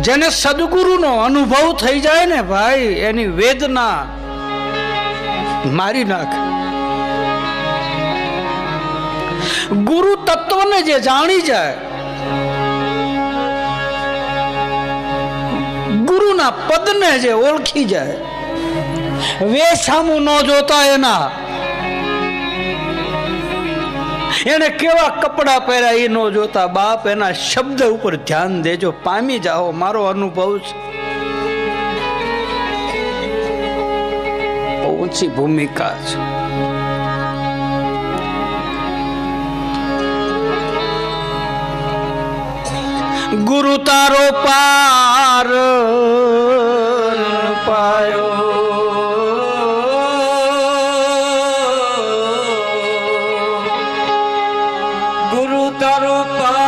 જેને સદગુરુનો અનુભવ થઈ જાય ને ભાઈ, એની વેદના મારી નાખે. ગુરુ તત્વને જે જાણી જાય, ગુરુના પદને જે ઓળખી જાય વેસામું ન જોતા એના. એને કેવા કપડા પહેર્યા એ ન જોતા બાપ એના શબ્દ ઉપર ધ્યાન દેજો, પામી જાઓ, મારો અનુભવ છે. ઊંચી ભૂમિકા છે. ગુરુ તારો પાર তার